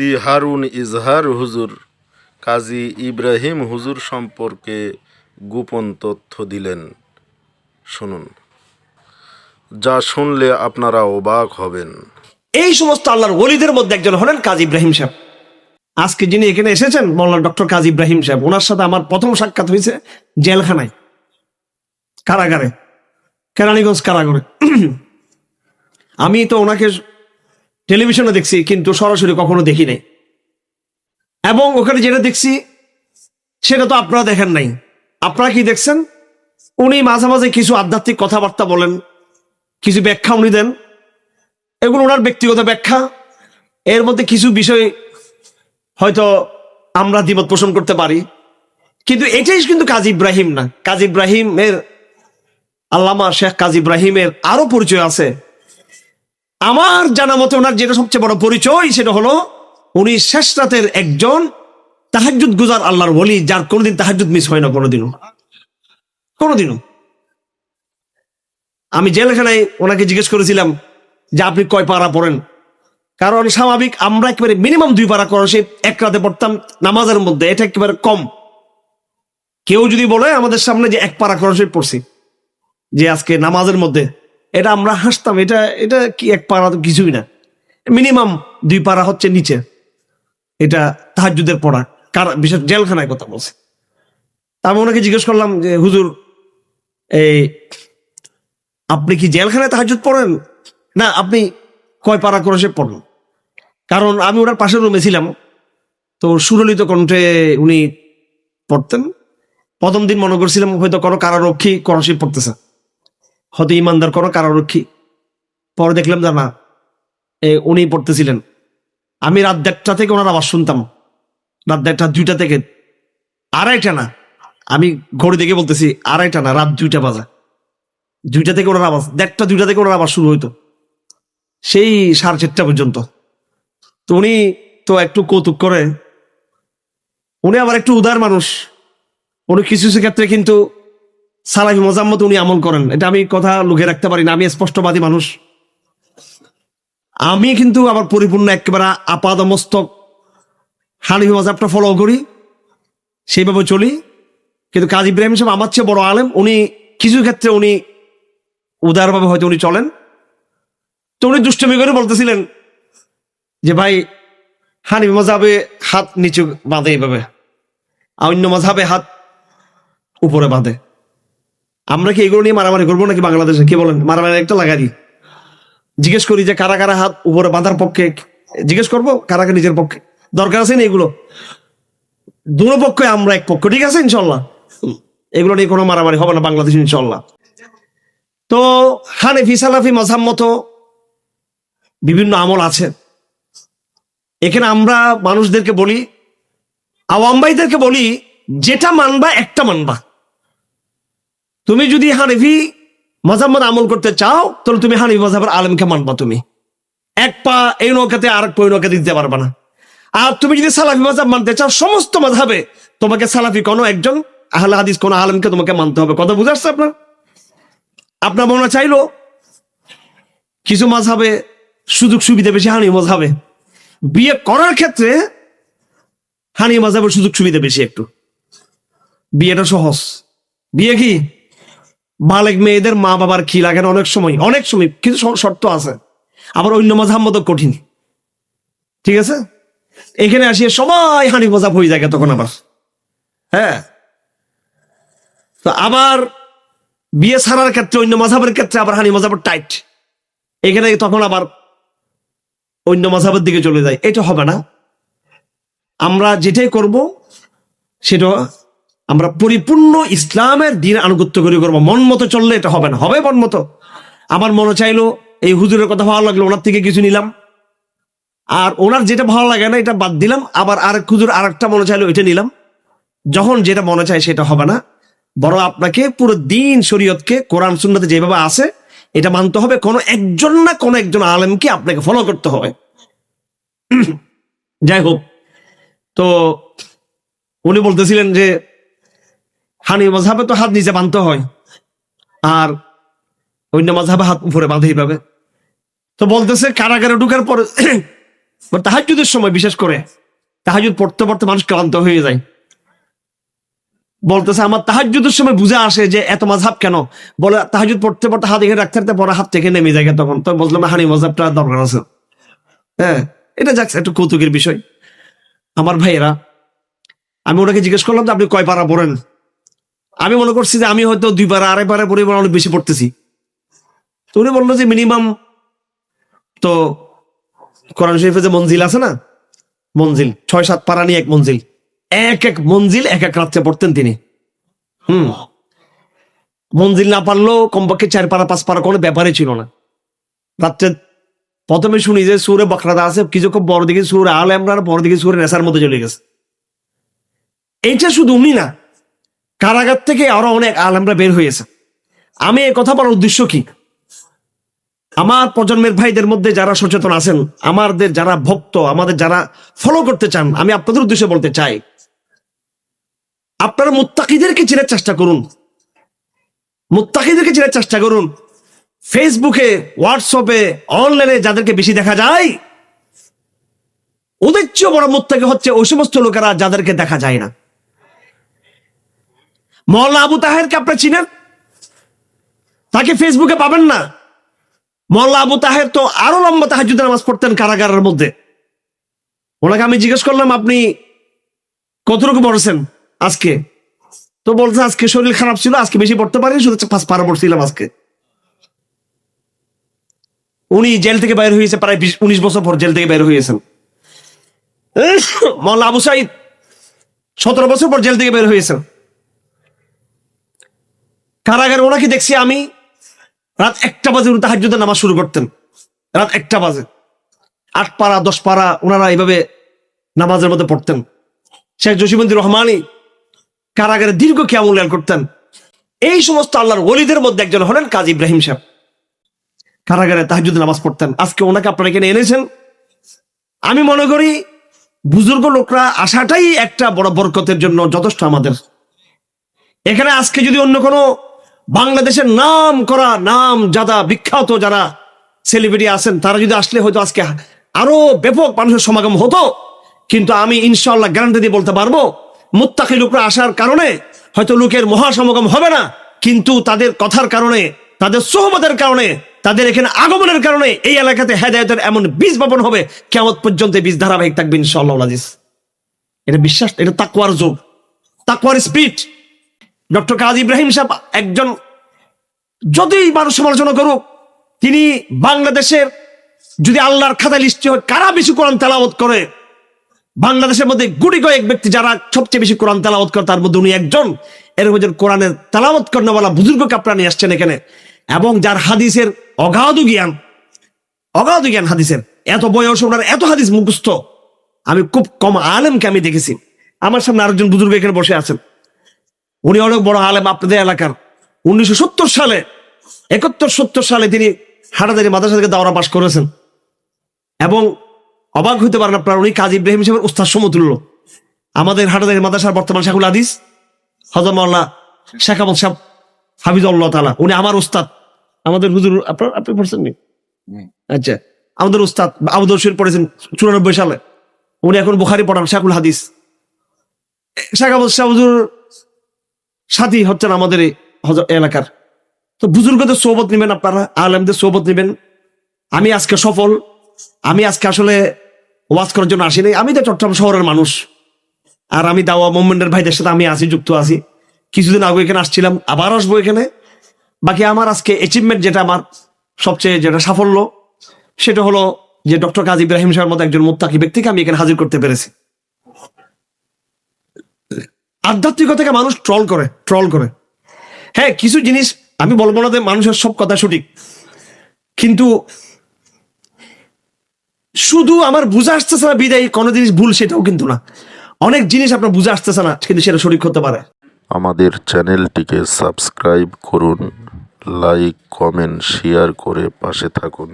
মুফতি হারুন ইজহার হুজুর কাজী ইব্রাহিম হুজুর সম্পর্কে গোপন তথ্য দিলেন। শুনুন। যা শুনলে আপনারা অবাক হবেন। এই সমস্ত আল্লাহর ওলিদের মধ্যে একজন হলেন কাজী ইব্রাহিম সাহেব। আজকে যিনি এখানে এসেছেন, মৌলানা ডক্টর কাজী ইব্রাহিম সাহেব, ওনার সাথে আমার প্রথম সাক্ষাৎ হয়েছে জেলখানায়, কারাগারে, কেরানীগঞ্জ কারাগারে। আমি তো ওনাকে টেলিভিশনে দেখছি, কিন্তু সরাসরি কখনো দেখি নাই। এবং ওখানে যেটা দেখছি, সেটা তো আপনারা দেখেন নাই। আপনারা কি দেখছেন? উনি মাঝে মাঝে কিছু আধ্যাত্মিক কথাবার্তা বলেন, কিছু ব্যাখ্যা উনি দেন। এগুলো ওনার ব্যক্তিগত ব্যাখ্যা। এর মধ্যে কিছু বিষয় হয়তো আমরা দ্বিমত পোষণ করতে পারি। কিন্তু এটাই কিন্তু কাজ ইব্রাহিম না। কাজী ইব্রাহিমের আল্লামা শেখ কাজ ইব্রাহিমের আরও পরিচয় আছে। আমার জানা মতে ওনার যেটা সবচেয়ে বড় পরিচয় সেটা হলো উনি শেষ রাতের একজন তাহাজুদ গুজার আল্লাহর বলি যার কোনোদিন তাহাজুদ মিস হয় না কোনোদিনও। কোনোদিনও। আমি জেলখানায় ওনাকে জিজ্ঞেস করেছিলাম যে আপনি কয় পারা পড়েন? কারণ স্বাভাবিক আমরা একেবারে মিনিমাম দুই পারা করো সে এক রাতে পড়তাম, নামাজের মধ্যে এটা একেবারে কম। কেউ যদি বলে আমাদের সামনে যে এক পারা করো পড়ছি। যে আজকে নামাজের মধ্যে এটা আমরা হাসতাম, এটা এটা কি এক পারা তো কিছুই না। মিনিমাম দুই পাড়া হচ্ছে নিচে। এটা তাহাজুদের পড়া, কার, বিশেষ জেলখানায় কথা বলছে। আমি ওনাকে জিজ্ঞেস করলাম যে, হুজুর, এই, আপনি কি জেলখানায় তাহাজুদ পড়েন? না, আপনি কয় পারা করে সে পড়েন কারণ আমি ওনার পাশের রুমে ছিলাম। তো সুরলিত কণ্ঠে উনি পড়তেন। প্রথম দিন মনে করছিলাম হয়তো কোনো কারারক্ষী করসি পড়তেছে। হয়তো ইমানদার কোনো কারারক্ষী পরে দেখলাম যে না উনি পড়তেছিলেন। আমি রাত দেড়টা থেকে ওনার আওয়াজ শুনতাম। রাত দেড়টা, দুইটা থেকে। আড়াইটা না। আমি ঘড়ি দেখে বলতেছি, আড়াইটা না, রাত দুইটা বাজা। দুইটা থেকে ওনার আওয়াজ, দেড়টা, দুইটা থেকে ওনার আওয়াজ শুরু হইতো। সেই সাড়ে চারটা পর্যন্ত। তো উনি তো একটু কৌতুক করে, উনি আবার একটু উদার মানুষ। উনি কিছু কিছু ক্ষেত্রে কিন্তু সালাফি মোজাম্মত উনি আমল করেন। এটা আমি কথা লুকিয়ে রাখতে পারি না, আমি স্পষ্টবাদী মানুষ। আমি কিন্তু আবার পরিপূর্ণ একেবারে আপাদ মস্তক হানিফি মজাবটা ফলো করি, সেইভাবে চলি। কিন্তু কাজী ইব্রাহিম সাহেব আমার চেয়ে বড় আলেম, উনি কিছু ক্ষেত্রে উনি উদারভাবে হয়তো উনি চলেন। তো উনি দুষ্টমি করে বলতেছিলেন যে, ভাই, হানিফি মজাবে হাত নিচু বাঁধে এইভাবে অন্য মজাবে হাত উপরে বাঁধে। আমরা কি এগুলো নিয়ে মারামারি করব নাকি বাংলাদেশে? কি বলেন? মারামারি একটা লাগাই জিজ্ঞেস করি যে কারা কারা হাত উপরে বাঁধার পক্ষে, জিজ্ঞেস করব কারা কারা নিজের পক্ষে। দরকার আছে না এগুলো? দুটো পক্ষে আমরা এক পক্ষ, ঠিক আছে ইনশাল্লাহ? এগুলো নিয়ে কোনো মারামারি হবে না বাংলাদেশ ইনশাল্লাহ। তো হানেফি, সালাফি মজাম মতো বিভিন্ন আমল আছে। এখানে আমরা মানুষদেরকে বলি, আওয়াম ভাইদেরকে বলি, যেটা মানবা একটা মানবা। তুমি যদি হানিফি মজাম্মদ আমল করতে চাও, তাহলে তুমি হানিফি মজাবের আলমকে মানবা তুমি। এক পা এই নৌকাতে আর এক পা ওই নৌকাতে দিতে পারবা না। আর তুমি যদি সালাফি মজাব মানতে চাও, সমস্ত মজাবে তোমাকে সালাফি কোনো একজন আহলে হাদিস কোন আলমকে তোমাকে মানতে হবে। কথা বুঝে আসছে আপনার? আপনার মনে চাইলো? কিছু মাঝাবে সুযোগ সুবিধা বেশি হানি মজাবে। বিয়ে করার ক্ষেত্রে হানি মজাবের সুযোগ সুবিধা বেশি একটু। বিয়েটা সহজ। বিয়ে কি? বালেক মেয়েদের মা বাবার কি লাগে অনেক সময় অনেক সময়, কিছু শর্ত আছে। আবার অন্য মজাব মতো কঠিন। ঠিক আছে? এখানে আসিয়ে সবাই হানি মজাব হয়ে যায় তখন আবার। হ্যাঁ? তো আবার বিয়ে সারার ক্ষেত্রে, অন্য মজাবের ক্ষেত্রে আবার হানি মজাবের টাইট এখানে তখন আবার অন্য মজাবের দিকে চলে যায়। এটা হবে না। আমরা যেটাই করব, সেটা আমরা পরিপূর্ণ ইসলামের দিন আনুগত্য করে, করব। মন মতো চললে এটা হবে না। হবে মন মতো। আমার মনে চাইলো, এই হুজুরের কথা ভালো লাগল, ওনার থেকে কিছু নিলাম। আর ওনার যেটা ভালো লাগে না, এটা বাদ দিলাম। আবার আরেক হুজুর আরেকটা মনে চাইলো এটা নিলাম। যখন যেটা মনে চায় সেটা হবে না। বড় আপনাকে পুরো দিন শরীয়তকে, কোরআন, সুন্নাতে যেভাবে আছে, এটা মানতে হবে। কোনো একজন না কোনো একজন আলেমকে আপনাকে ফলো করতে হবে। যাই হোক। তো উনি বলতেছিলেন যে হানি মজাবে তো হাত নিচে বাঁধতে হয়। আর অন্য মজাবে হাত উপরে বাঁধে এইভাবে। তো বলতেছে, কারাগারে ঢুকার পর তাহাজুদের সময় বিশেষ করে তাহাজুদ পড়তে পড়তে মানুষ ক্লান্ত হয়ে যায়। বলতেছে, আমার তাহাজুদের সময় বুঝে আসে যে এত মাঝহাব কেন? বলে তাহাজুদ পড়তে পড়তে হাত এখানে রাখতে রাখতে পরে হাত থেকে নেমে যায় তখন। তো বললাম হানি মজাবটা দরকার আছে। হ্যাঁ এটা যাক, একটু কৌতুকের বিষয়। আমার ভাইয়েরা, আমি ওনাকে জিজ্ঞেস করলাম যে, আপনি কয় পারা পড়েন? আমি মনে করছি যে আমি হয়তো দুই পারা আড়াই পারা পড়ে অনেক বেশি পড়তেছি। তো উনি বলল যে মিনিমাম তো কোরআন শরীফে যে মঞ্জিল আছে না, মঞ্জিল ছয় সাত পারা নিয়ে এক মঞ্জিল। এক এক মঞ্জিল এক এক রাত্রে পড়তেন তিনি। হুম। মঞ্জিল না পারলেও কমপক্ষে চার পারা, পাঁচ পারা কোনো ব্যাপারই ছিল না। রাত্রে প্রথমে শুনি যে সুরে বকরাদা আছে কিছুক্ষণ বড় দিকে সুরে আল এমরান বড় দিকে সুরে নেশার মধ্যে চলে গেছে। এইটা শুধু উনি না কারাগার থেকে আরও অনেক আলেমরা বের হয়েছে। আমি এই কথা বলার উদ্দেশ্য কি? আমার প্রজন্মের ভাইদের মধ্যে যারা সচেতন আছেন, আমাদের যারা ভক্ত, আমাদের যারা ফলো করতে চান, আমি আপনাদের উদ্দেশ্যে বলতে চাই, আপনারা মুত্তাকিদেরকে চেনার চেষ্টা করুন। মুত্তাকিদেরকে চেনার চেষ্টা করুন। ফেসবুকে হোয়াটসঅ্যাপে অনলাইনে যাদেরকে বেশি দেখা যায়, ওদের চেয়ে বড় মুত্তাকি হচ্ছে ওই সমস্ত লোকেরা যাদেরকে দেখা যায় না। মৌলানা আবু তাহেরকে আপনারা চিনেন? তাকে ফেসবুকে পাবেন না। মোল্লা আবু তাহের তো আরও লম্বা তাহাজুদের নামাজ পড়তেন কারাগারের মধ্যে। ওনাকে আমি জিজ্ঞেস করলাম, আপনি কতটুকু পড়েছেন আজকে? তো বলছে, আজকে শরীর খারাপ ছিল, আজকে বেশি পড়তে পারিনি, শুধু পাঁচ পারা পড়ছিলাম আজকে। উনি জেল থেকে বাইর হয়েছে, প্রায় উনিশ বছর পর জেল থেকে বাইর হয়েছেন। মোল্লা আবু সাইদ সতেরো বছর পর জেল থেকে বের হয়েছেন। কারাগারে ওনাকে দেখছি আমি রাত একটা বাজে উনি তাহাজ্জুদের নামাজ শুরু করতেন। রাত একটা বাজে। আট পারা দশ পারা ওনারা এইভাবে নামাজের মধ্যে পড়তেন। শেখ জসিমন্দি রহমানি কারাগারে দীর্ঘ খেয়ামূল্যায়ন করতেন। এই সমস্ত আল্লাহর ওলিদের মধ্যে একজন হলেন কাজী ইব্রাহিম সাহেব। কারাগারে তাহাজুদ নামাজ পড়তেন। আজকে ওনাকে আপনারা এখানে এনেছেন। আমি মনে করি বুজুর্গ লোকরা আসাটাই একটা বড় বরকতের জন্য যথেষ্ট আমাদের। এখানে আজকে যদি অন্য কোনো বাংলাদেশের নাম করা, নাম যাদা, বিখ্যাত যারা সেলিব্রিটি আছেন, তারা যদি আসলে হয়তো আজকে আরও ব্যাপক মানুষের সমাগম হতো, কিন্তু আমি ইনশাল্লাহ গ্যারান্টি দিয়ে বলতে পারব মুত্তাকি লোকরা আসার কারণে হয়তো লোকের মহাসমাগম হবে না, কিন্তু তাদের কথার কারণে, তাদের সোহমতের কারণে, তাদের এখানে আগমনের কারণে এই এলাকাতে হেদায়তের এমন বীজ বপন হবে কেমন পর্যন্ত বীজ ধারাবাহিক থাকবে ইনশাল্লাহ এটা বিশ্বাস, এটা তাকুয়ার যোগ। তাকুয়ার স্পিড ডক্টর কাজ ইব্রাহিম সাহেব একজন যতই মানুষ সমালোচনা করুক, তিনি বাংলাদেশের যদি আল্লাহর খাতায় লিস্টে হয়, কারা বেশি কোরআন তেলাওয়াত করে? বাংলাদেশের মধ্যে গুটি কয়েক ব্যক্তি যারা সবচেয়ে বেশি কোরআন তেলাওয়াত করে, তার মধ্যে উনি একজন। এরকম একজন কোরআনের তেলাওয়াত করেনওয়ালা বুজুর্গ আপনারা নিয়ে আসছেন এখানে, এবং যার হাদিসের অগাধ জ্ঞান অগাধ জ্ঞান হাদিসের, এত বয়স ওনার এত হাদিস মুখস্থ। আমি খুব কম আলেমকে আমি দেখেছি। আমার সামনে আরেকজন বুজুর্গ এখানে বসে আছেন। উনি অনেক বড় আলেম আপনাদের এলাকার। উনিশশো সত্তর সালে একাত্তর সত্তর সালে তিনি হাটাদারি মাদ্রাসা থেকে দাওরা পাশ করেছেন। এবং অবাক হইতে পারেন আপনার উনি কাজী ইব্রাহিম সাহেবের উস্তাদ সমতুল্য। আমাদের হাটাদারি মাদ্রাসার বর্তমান শাহুল আদিস হজর মাল্লা শেখ আহমদ সাহেব হাফিজুল্লাহ তালা উনি আমার উস্তাদ। আমাদের হুজুর আপনার আপনি পড়ছেন নি? আচ্ছা আমাদের উস্তাদ আবুদর শরীফ পড়েছেন চুরানব্বই সালে। উনি এখন বুখারি পড়ান শাকুল হাদিস। শেখ আহমদ শাহ হুজুর সাথী হচ্ছেন আমাদের এই এলাকার। তো বুজুর্গদের সোবত নেবেন আপনারা, আলেমদের সোবত নেবেন। আমি আজকে সফল। আমি আজকে আসলে ওয়াজ করার জন্য আসি আসিনি। আমি তো চট্টগ্রাম শহরের মানুষ। আর আমি দাওয়া মোহাম্মদের ভাইদের সাথে আমি আছি যুক্ত আছি। কিছুদিন আগে এখানে আসছিলাম, আবার আসব এখানে। বাকি আমার আজকে অ্যাচিভমেন্ট যেটা আমার সবচেয়ে যেটা সাফল্য, সেটা হলো যে ডক্টর কাজী ইব্রাহিম সাহের মতো একজন মোত্তাকি ব্যক্তিকে আমি এখানে হাজির করতে পেরেছি। আধ্যাত্মিকতাকে মানুষ ট্রল করে ট্রল করে। হ্যাঁ কিছু জিনিস আমি বলব না যে মানুষের সব কথা সঠিক। কিন্তু শুধু আমার বুঝে আসতেছে না বিদায়, কোনো জিনিস ভুল সেটাও কিন্তু না। অনেক জিনিস আপনার বুঝে আসতেছে না, কিন্তু সেটা সঠিক হতে পারে। আমাদের চ্যানেলটিকে সাবস্ক্রাইব করুন, লাইক, কমেন্ট, শেয়ার করে পাশে থাকুন।